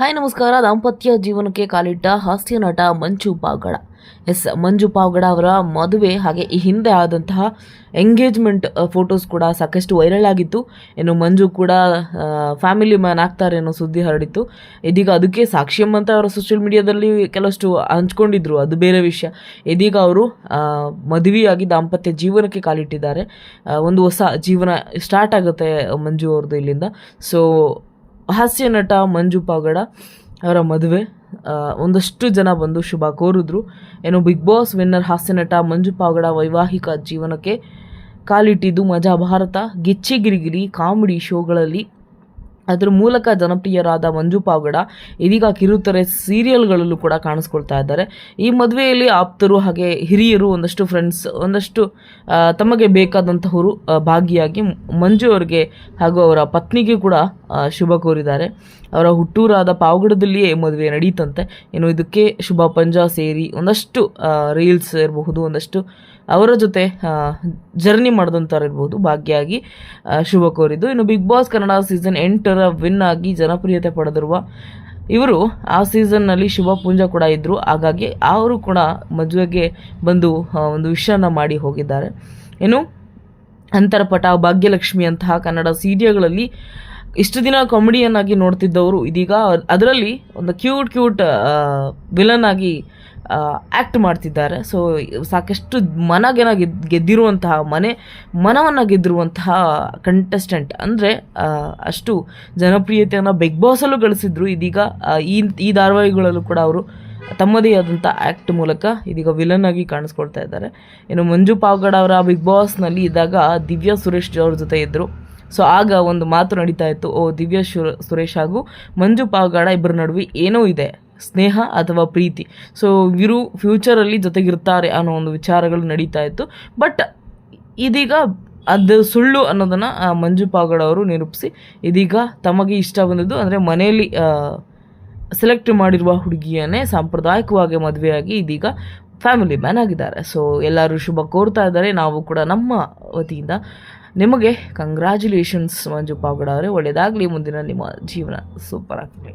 Hi, ನಮಸ್ಕಾರ. ದಾಂಪತ್ಯ ಜೀವನಕ್ಕೆ ಕಾಲಿಟ್ಟ ಹಾಸ್ಯ ನಟ ಮಂಜು ಪಾವ್ಗಡ. ಎಸ್, ಮಂಜು ಪಾವ್ಗಡ ಅವರ ಮದುವೆ ಹಾಗೆ ಈ ಹಿಂದೆ ಆದಂತಹ ಎಂಗೇಜ್ಮೆಂಟ್ ಫೋಟೋಸ್ ಕೂಡ ಸಾಕಷ್ಟು ವೈರಲ್ ಆಗಿತ್ತು. ಇನ್ನು ಮಂಜು ಕೂಡ ಫ್ಯಾಮಿಲಿ ಮ್ಯಾನ್ ಆಗ್ತಾರೆ ಅನ್ನೋ ಸುದ್ದಿ ಹರಡಿತ್ತು. ಇದೀಗ ಅದಕ್ಕೆ ಸಾಕ್ಷ್ಯಂ ಅಂತ ಅವರ ಸೋಷಿಯಲ್ ಮೀಡಿಯಾದಲ್ಲಿ ಕೆಲವಷ್ಟು ಹಂಚ್ಕೊಂಡಿದ್ರು. ಅದು ಬೇರೆ ವಿಷಯ. ಇದೀಗ ಅವರು ಮದುವೆಯಾಗಿ ದಾಂಪತ್ಯ ಜೀವನಕ್ಕೆ ಕಾಲಿಟ್ಟಿದ್ದಾರೆ. ಒಂದು ಹೊಸ ಜೀವನ ಸ್ಟಾರ್ಟ್ ಆಗುತ್ತೆ ಮಂಜು ಅವ್ರದ್ದು ಇಲ್ಲಿಂದ. ಸೊ ಹಾಸ್ಯ ನಟ ಮಂಜು ಪಾಗಡ ಅವರ ಮದುವೆ. ಒಂದಷ್ಟು ಜನ ಬಂದು ಶುಭ ಕೋರಿದ್ರು. ಏನು, ಬಿಗ್ ಬಾಸ್ ವಿನ್ನರ್ ಹಾಸ್ಯ ನಟ ಮಂಜು ಪಾಗಡ ವೈವಾಹಿಕ ಜೀವನಕ್ಕೆ ಕಾಲಿಟ್ಟಿದ್ದು ಮಜಾ ಭಾರತ. ಗಿಚ್ಚಿ ಗಿರಿಗಿರಿ ಕಾಮಿಡಿ ಶೋಗಳಲ್ಲಿ ಅದರ ಮೂಲಕ ಜನಪ್ರಿಯರಾದ ಮಂಜು ಪಾವಗಡ ಇದೀಗ ಕಿರುತೆರೆ ಸೀರಿಯಲ್ಗಳಲ್ಲೂ ಕೂಡ ಕಾಣಿಸ್ಕೊಳ್ತಾ ಇದ್ದಾರೆ. ಈ ಮದುವೆಯಲ್ಲಿ ಆಪ್ತರು ಹಾಗೆ ಹಿರಿಯರು ಒಂದಷ್ಟು ಫ್ರೆಂಡ್ಸ್ ಒಂದಷ್ಟು ತಮಗೆ ಬೇಕಾದಂತಹವರು ಭಾಗಿಯಾಗಿ ಮಂಜು ಅವರಿಗೆ ಹಾಗೂ ಅವರ ಪತ್ನಿಗೆ ಕೂಡ ಶುಭ ಕೋರಿದ್ದಾರೆ. ಅವರ ಹುಟ್ಟೂರಾದ ಪಾವಗಡದಲ್ಲಿಯೇ ಮದುವೆ ನಡೀತಂತೆ. ಇನ್ನು ಇದಕ್ಕೆ ಶುಭ ಪಂಜ ಸೇರಿ ಒಂದಷ್ಟು ರೀಲ್ಸ್ ಇರಬಹುದು, ಒಂದಷ್ಟು ಅವರ ಜೊತೆ ಜರ್ನಿ ಮಾಡಿದಂಥವ್ರು ಇರ್ಬೋದು ಭಾಗಿಯಾಗಿ ಶುಭ ಕೋರಿದ್ದು. ಇನ್ನು ಬಿಗ್ ಬಾಸ್ ಕನ್ನಡ ಸೀಸನ್ ಎಂಟರ ವಿನ್ ಆಗಿ ಜನಪ್ರಿಯತೆ ಪಡೆದಿರುವ ಇವರು ಆ ಸೀಸನ್ನಲ್ಲಿ ಶುಭ ಪೂಂಜಾ ಕೂಡ ಇದ್ದರು ಹಾಗಾಗಿ ಅವರು ಕೂಡ ಮದುವೆಗೆ ಬಂದು ಒಂದು ವಿಷಯನ ಮಾಡಿ ಹೋಗಿದ್ದಾರೆ. ಏನು ಅಂತರಪಟ, ಭಾಗ್ಯಲಕ್ಷ್ಮಿ ಅಂತಹ ಕನ್ನಡ ಸೀರಿಯಲ್ಗಳಲ್ಲಿ ಇಷ್ಟು ದಿನ ಕಾಮಿಡಿಯನ್ನಾಗಿ ನೋಡ್ತಿದ್ದವರು ಇದೀಗ. ಅದರಲ್ಲಿ ಒಂದು ಕ್ಯೂಟ್ ಕ್ಯೂಟ್ ವಿಲನ್ ಆಗಿ ಆ್ಯಕ್ಟ್ ಮಾಡ್ತಿದ್ದಾರೆ. ಸೊ ಸಾಕಷ್ಟು ಮನಗೆನ ಗೆದ್, ಗೆದ್ದಿರುವಂತಹ ಮನೆ, ಮನವನ್ನು ಗೆದ್ದಿರುವಂತಹ ಕಂಟೆಸ್ಟೆಂಟ್ ಅಂದರೆ ಅಷ್ಟು ಜನಪ್ರಿಯತೆಯನ್ನು ಬಿಗ್ ಬಾಸಲ್ಲೂ ಗಳಿಸಿದ್ರು. ಇದೀಗ ಈ ಈ ಧಾರಾವಾಹಿಗಳಲ್ಲೂ ಕೂಡ ಅವರು ತಮ್ಮದೇ ಆದಂಥ ಆ್ಯಕ್ಟ್ ಮೂಲಕ ಇದೀಗ ವಿಲನ್ ಆಗಿ ಕಾಣಿಸ್ಕೊಳ್ತಾ ಇದ್ದಾರೆ. ಇನ್ನು ಮಂಜು ಪಾವಗಡ ಅವರ ಬಿಗ್ ಬಾಸ್ನಲ್ಲಿ ಇದ್ದಾಗ ದಿವ್ಯಾ ಸುರೇಶ್ ಅವ್ರ ಜೊತೆ ಇದ್ದರು ಸೊ ಆಗ ಒಂದು ಮಾತು ನಡೀತಾ ಇತ್ತು, ಓ, ದಿವ್ಯಾ ಸುರೇಶ್ ಹಾಗೂ ಮಂಜು ಪಾವಗಡ ಇಬ್ಬರ ನಡುವೆ ಏನೋ ಇದೆ. ಸ್ನೇಹ ಅಥವಾ ಪ್ರೀತಿ. ಸೊ ಇವರು ಫ್ಯೂಚರಲ್ಲಿ ಜೊತೆಗಿರ್ತಾರೆ ಅನ್ನೋ ಒಂದು ವಿಚಾರಗಳು ನಡೀತಾ ಇತ್ತು. ಬಟ್ ಇದೀಗ ಅದು ಸುಳ್ಳು ಅನ್ನೋದನ್ನು ಮಂಜು ಪಾಗಡವರು ನಿರೂಪಿಸಿ, ಇದೀಗ ತಮಗೆ ಇಷ್ಟ ಬಂದದ್ದು ಅಂದರೆ ಮನೆಯಲ್ಲಿ ಸೆಲೆಕ್ಟ್ ಮಾಡಿರುವ ಹುಡುಗಿಯನ್ನೇ ಸಾಂಪ್ರದಾಯಿಕವಾಗಿ ಮದುವೆಯಾಗಿ ಇದೀಗ ಫ್ಯಾಮಿಲಿ ಮ್ಯಾನ್ ಆಗಿದ್ದಾರೆ. ಸೊ ಎಲ್ಲರೂ ಶುಭ ಕೋರ್ತಾ ಇದ್ದಾರೆ. ನಾವು ಕೂಡ ನಮ್ಮ ವತಿಯಿಂದ ನಿಮಗೆ ಕಂಗ್ರ್ಯಾಚುಲೇಷನ್ಸ್ ಮಂಜು ಪಾಗಡ ಅವರೇ. ಒಳ್ಳೆಯದಾಗಲಿ ಮುಂದಿನ ನಿಮ್ಮ ಜೀವನ ಸೂಪರ್ ಆಗಲಿ.